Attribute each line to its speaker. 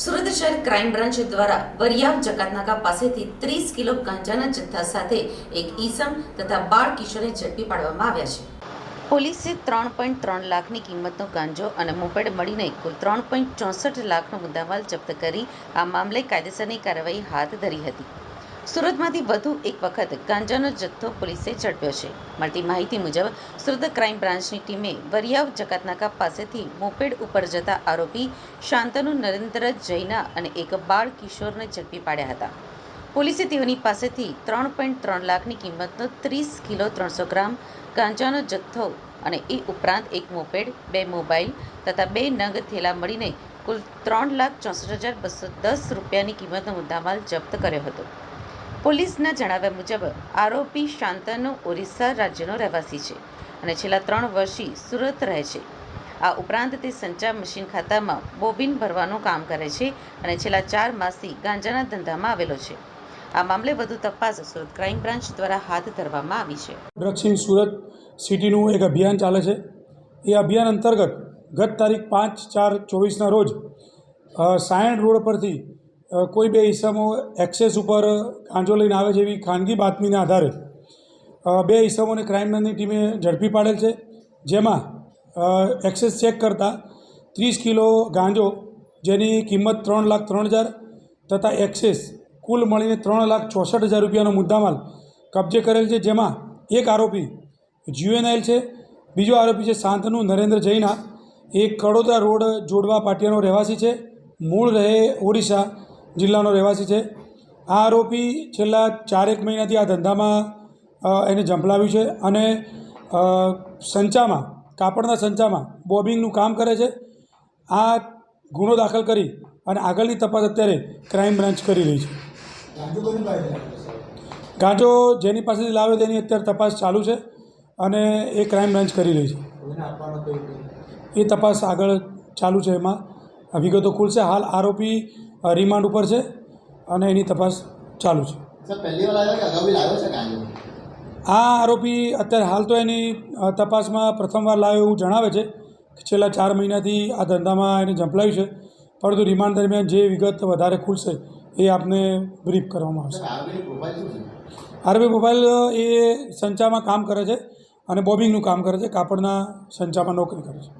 Speaker 1: સુરત શહેર crime branch દ્વારા વરિયાવ જકાતનાકા પાસેથી ત્રીસ કિલો ગાંજાના જથ્થા સાથે એક ઈસમ તથા બાળ કિશોરને ઝડપી પાડવામાં આવ્યા છે. પોલીસે ત્રણ પોઈન્ટ ત્રણ લાખની કિંમતનો ગાંજો અને મોપેડ મળીને કુલ ત્રણ પોઈન્ટ ચોસઠ લાખનો મુદ્દામાલ જપ્ત કરી આ મામલે કાયદેસરની કાર્યવાહી હાથ ધરી હતી. સુરતમાંથી વધુ એક વખત ગાંજાનો જથ્થો પોલીસે ઝડપ્યો છે. મળતી માહિતી મુજબ, સુરત ક્રાઇમ બ્રાન્ચની ટીમે વરિયાવ જકાતનાકા પાસેથી મોપેડ ઉપર જતા આરોપી શાંતનુ, નરેન્દ્ર, જૈના અને એક બાળ કિશોરને ઝડપી પાડ્યા હતા. પોલીસે તેઓની પાસેથી ત્રણ પોઈન્ટ ત્રણ લાખની કિંમતનો ત્રીસ કિલો ત્રણસો ગ્રામ ગાંજાનો જથ્થો અને એ ઉપરાંત એક મોપેડ, બે મોબાઈલ તથા બે નંગ થેલા મળીને કુલ ત્રણ લાખ ચોસઠ હજાર બસો દસ રૂપિયાની કિંમતનો મુદ્દામાલ જપ્ત કર્યો હતો. પોલીસના જણાવ્યા મુજબ, આરોપી શાંતનુ ઓરિસ્સા રાજ્યનો રહેવાસી છે અને છેલ્લા ત્રણ વર્ષથી સુરત રહે છે. આ ઉપરાંત તે સંચાર મશીન ખાતામાં બોબિન ભરવાનું કામ કરે છે અને છેલ્લા ચાર માસથી ગાંજાના ધંધામાં આવેલો છે. આ મામલે વધુ તપાસ સુરત ક્રાઇમ બ્રાન્ચ દ્વારા હાથ ધરવામાં આવી છે.
Speaker 2: દક્ષિણ સુરત સિટીનું એક અભિયાન ચાલે છે. એ અભિયાન અંતર્ગત ગત તારીખ પાંચ ચાર ચોવીસના રોજ સાયણ રોડ પરથી કોઈ બે ઈસમો એક્સેસ ઉપર ગાંજો લઈને આવે છે એવી ખાનગી બાતમીના આધારે. બે ઈસમોને ક્રાઇમ બ્રાન્ચની ટીમે ઝડપી પાડેલ છે, જેમાં એક્સેસ ચેક કરતાં ત્રીસ કિલો ગાંજો, જેની કિંમત ત્રણ લાખ ત્રણ હજાર તથા એક્સેસ કુલ મળીને ત્રણ લાખ ચોસઠ હજાર રૂપિયાનો મુદ્દામાલ કબજે કરેલ છે, જેમાં એક આરોપી જ્યુએનઆઈલ છે, બીજો આરોપી છે શાંતનુ નરેન્દ્ર જૈના. એ કડોદરા રોડ જોડવા પાટિયાનો રહેવાસી છે. મૂળ રહે ઓડિશા જિલ્લાનો રહેવાસી છે. આ આરોપી છેલ્લા ચારેક મહિનાથી આ ધંધામાં એને ઝંપલાવ્યું છે અને સંચામાં કાપડના સંચામાં બોબિંગનું કામ કરે છે. આ ગુનો દાખલ કરી અને આગળની તપાસ અત્યારે ક્રાઇમ બ્રાન્ચ કરી રહી છે. ગાંજો જેની પાસેથી લાવે તેની અત્યારે તપાસ ચાલુ છે અને એ ક્રાઇમ બ્રાન્ચ કરી રહી છે. એ તપાસ આગળ ચાલુ છે એમાં. વિગતો ખુલશે હાલ આરોપી રિમાન્ડ ઉપર છે અને એની તપાસ ચાલુ છે. આ આરોપી અત્યારે હાલ તો એની તપાસમાં પ્રથમવાર લાવ્યો એવું જણાવે છે કે છેલ્લા ચાર મહિનાથી આ ધંધામાં એને ઝંપલાયું છે. પરંતુ રિમાન્ડ દરમિયાન જે વિગત વધારે ખુલશે એ આપને બ્રીફ કરવામાં આવશે. આરબી મોબાઈલ એ સંચામાં કામ કરે છે અને બોબિંગનું કામ કરે છે કાપડના સંચામાં નોકરી કરે છે.